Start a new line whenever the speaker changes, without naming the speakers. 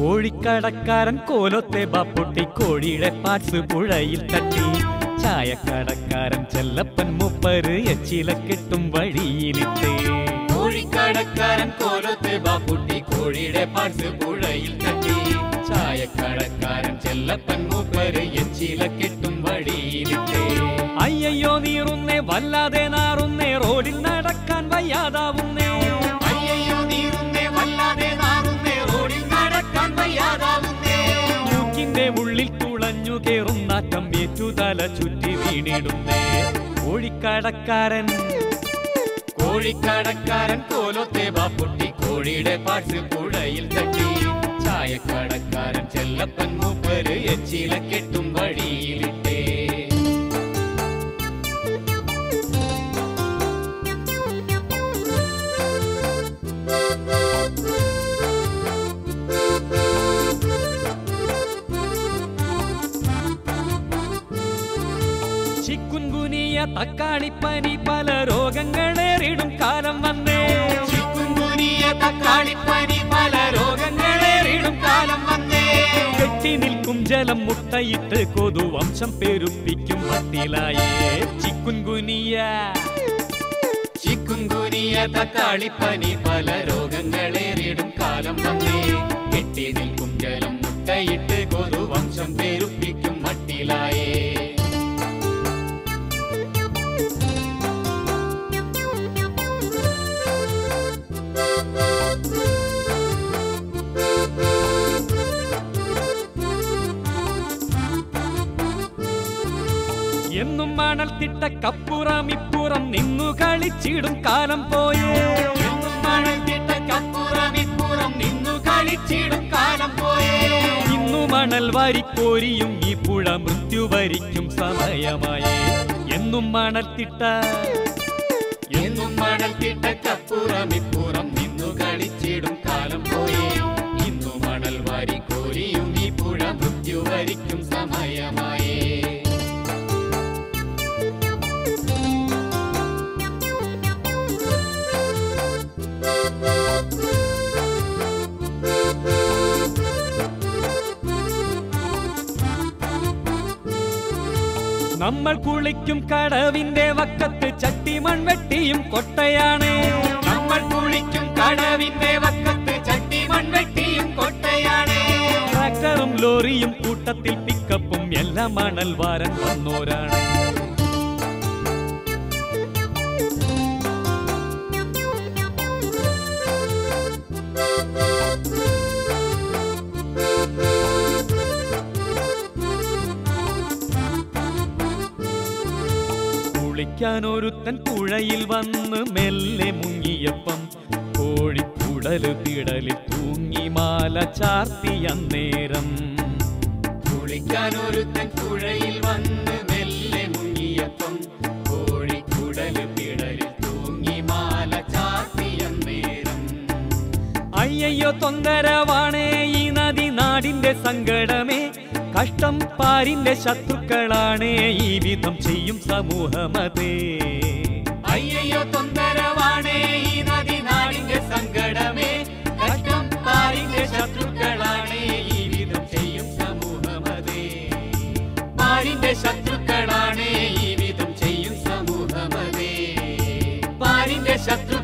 കോഴിക്കടക്കാരൻ കോലത്തെ ബാപ്പൊട്ടി കോഴിയുടെ പാർട്സ് പുഴയിൽ തട്ടി. ചായക്കടക്കാരൻ ചെല്ലപ്പൻ മുപ്പര് എച്ചില കെട്ടും വഴിയിലിട്ട്.
കോഴിക്കടക്കാരൻ കോലത്തെ ബാപ്പൊട്ടി കോഴിയുടെ പാർട്സ് പുഴയിൽ തട്ടി. ചായക്കടക്കാരൻ ചെല്ലപ്പൻ മൂപ്പര് എച്ചില കെട്ടും വഴിയിലിട്ട്.
അയ്യോ നീറുന്നേ വല്ലാതെ നാറുന്നേ റോഡിൽ നടക്കാൻ വയ്യാതാവുന്നേ. ഉള്ളിൽ തുളഞ്ഞു കേറും നാറ്റം ഏറ്റുതല ചുറ്റി വീണിടുന്നേ. കോഴിക്കടക്കാരൻ.
കോഴിക്കടക്കാരൻ കോലോത്തെ ബാപ്പുട്ടി കോഴിയുടെ പാട്ട് പുഴയിൽ തട്ടി. ചായക്കടക്കാരൻ ചെല്ലപ്പൻ മൂപ്പര് എച്ചില കെട്ടും വഴിയിലിട്ടേ
ചിക്കുൻകുനിയ തക്കാളിപ്പനി പല രോഗങ്ങളേറിടും കാലം വന്നേ.
ചിക്കുൻകുനിയ തക്കാളിപ്പനി പല രോഗങ്ങളേറിടും കാലം വന്നേ.
കെട്ടി നിൽക്കും ജലം മുട്ടയിട്ട് കൊതുവംശം പെരുപ്പിക്കും മട്ടിലായേ ചിക്കുൻകുനിയ.
ചിക്കുൻകുനിയ തക്കാളിപ്പനി പല രോഗങ്ങളേറിടും കാലം വന്നേ.
എന്നും മണൽ തിട്ട കപ്പുറം ഇപ്പുറം നിന്നു കളിച്ചിടും കാലം പോയേ.
എന്നും മണൽ ഇപ്പുറം നിന്നു കളിച്ചിടും കാലം പോയേ.
വാരിക്കോരിയും ഈ പുഴ മൃത്യു വരിക്കും സമയമായി. എന്നും മണൽ തിട്ട
എന്നും മണൽ തിട്ടക്കപ്പുറം ഇപ്പുറം നിന്നു കളിച്ചിടും കാലം പോയേ. ഇന്നു മണൽ വാരി കോരിയും ഈ പുഴ മൃത്യു വരിക്കും സമയമായേ
നമ്മൾ കുളിക്കും കടവിന്റെ വക്കത്ത് ചട്ടി മൺവെട്ടിയും കൊട്ടയാണ്.
നമ്മൾ കുളിക്കും കടവിന്റെ വക്കത്ത് ചട്ടി മൺവെട്ടിയും കൊട്ടയാണ്.
ട്രാക്ടറും ലോറിയും കൂട്ടത്തിൽ പിക്കപ്പും എല്ലാം മണൽ വാരൻ വന്നോരാണ്. കുളിക്കാൻ ഒരുത്തൻ പുഴയിൽ വന്ന് മെല്ലെ മുങ്ങിയപ്പം കോഴിക്കുടൽ തിടലിൽ തൂങ്ങി മാല ചാർത്തി അന്നേരം
കുളിക്കാൻ ഒരുത്തൻ പുഴയിൽ വന്ന് മെല്ലെ മുങ്ങിയപ്പം കോഴിക്കുടൽ തിടലിൽ തൂങ്ങി മാല ചാർത്തിയ നേരം.
അയ്യയ്യോ തൊന്തരവാണേ ഈ നദി നാടിന്റെ സങ്കടമേ കഷ്ടം പാരിന്റെ ശത്രുക്കളാണേ ഈ വിധം ചെയ്യും സമൂഹമതേ.
അയ്യോ തൊന്തരവാണേ ഈ നദി പാരിന്റെ ശത്രുക്കളാണേ ചെയ്യും ശത്രുക്കളാണേ ഈ വിധം ചെയ്യും സമൂഹമതേ. പാരിന്റെ ശത്രു